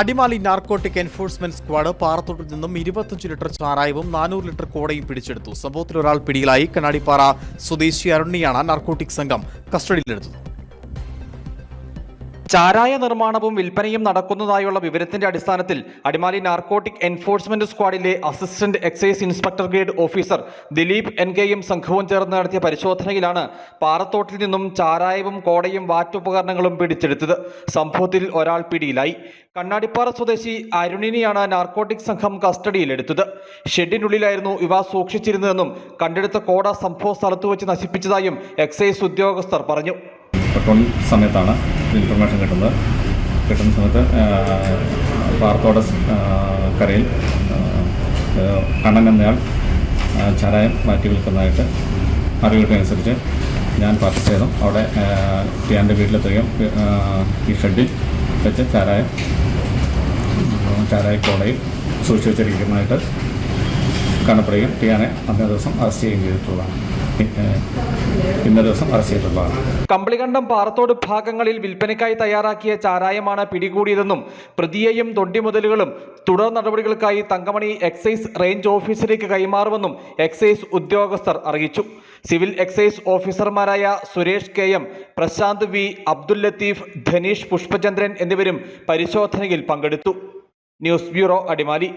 Adimali narcotic enforcement squad പാറത്തോട്ടിൽ നിന്നും ഇരുപത്തഞ്ച് ലിറ്റർ ചാരായവും നാനൂറ് ലിറ്റർ കോടയും പിടിച്ചെടുത്തു. സംഭവത്തിൽ ഒരാൾ പിടിയിലായി. കണ്ണാടിപ്പാറ സ്വദേശി അരുണിയാണ് നാർക്കോട്ടിക് സംഘം കസ്റ്റഡിയിലെടുത്തത്. ചാരായ നിർമ്മാണവും വിൽപ്പനയും നടക്കുന്നതായുള്ള വിവരത്തിന്റെ അടിസ്ഥാനത്തിൽ Adimali narcotic enforcement സ്ക്വാഡിലെ assistant excise inspector grade officer Dileep N കെയും സംഘവും ചേർന്ന് നടത്തിയ പരിശോധനയിലാണ് പാറത്തോട്ടിൽ നിന്നും ചാരായവും കോടയും വാറ്റുപകരണങ്ങളും പിടിച്ചെടുത്തത്. സംഭവത്തിൽ ഒരാൾ പിടിയിലായി. കണ്ണാടിപ്പാറ സ്വദേശി അരുണിനെയാണ് നാർക്കോട്ടിക് സംഘം കസ്റ്റഡിയിലെടുത്തത്. ഷെഡിനുള്ളിലായിരുന്നു ഇവ സൂക്ഷിച്ചിരുന്നതെന്നും കണ്ടെടുത്ത കോട സംഭവ സ്ഥലത്ത് വെച്ച് നശിപ്പിച്ചതായും എക്സൈസ് ഉദ്യോഗസ്ഥർ പറഞ്ഞു. പെട്രോളിംഗ് സമയത്താണ് ഇൻഫർമേഷൻ കിട്ടുന്നത്. കിട്ടുന്ന സമയത്ത് പാറത്തോട് കരയിൽ കണ്ണൻ എന്നയാൾ ചാരായം മാറ്റി വിൽക്കുന്നതായിട്ട് അറിവ് ഞാൻ പർച്ചേസ് ചെയ്തു. അവിടെ ടിയാന്റെ വീട്ടിലെത്തുകയും ഈ ഷെഡിൽ വെച്ച് ചാരായം ചാരായ കോടയിൽ സൂക്ഷിച്ച് വെച്ചിരിക്കുന്നതായിട്ട് കാണപ്പെടുകയും ടിയാനെ അന്നേ ദിവസം അറസ്റ്റ് ചെയ്യുകയും ചെയ്തിട്ടുള്ളതാണ്. ഇന്നേ ദിവസം അറസ്റ്റ് ചെയ്തിട്ടുള്ളതാണ് കമ്പളികണ്ഠം പാറത്തോട് ഭാഗങ്ങളിൽ വിൽപ്പനയ്ക്കായി തയ്യാറാക്കിയ ചാരായമാണ് പിടികൂടിയതെന്നും പ്രതിയെയും തൊണ്ടിമുതലുകളും തുടർ നടപടികൾക്കായി തങ്കമണി എക്സൈസ് റേഞ്ച് ഓഫീസിലേക്ക് കൈമാറുമെന്നും എക്സൈസ് ഉദ്യോഗസ്ഥർ അറിയിച്ചു. സിവിൽ എക്സൈസ് ഓഫീസർമാരായ Suresh K M Prashanth V Abdul Latheef Dhaneesh Pushpachandran എന്നിവരും പരിശോധനയിൽ പങ്കെടുത്തു. News bureau Adimali.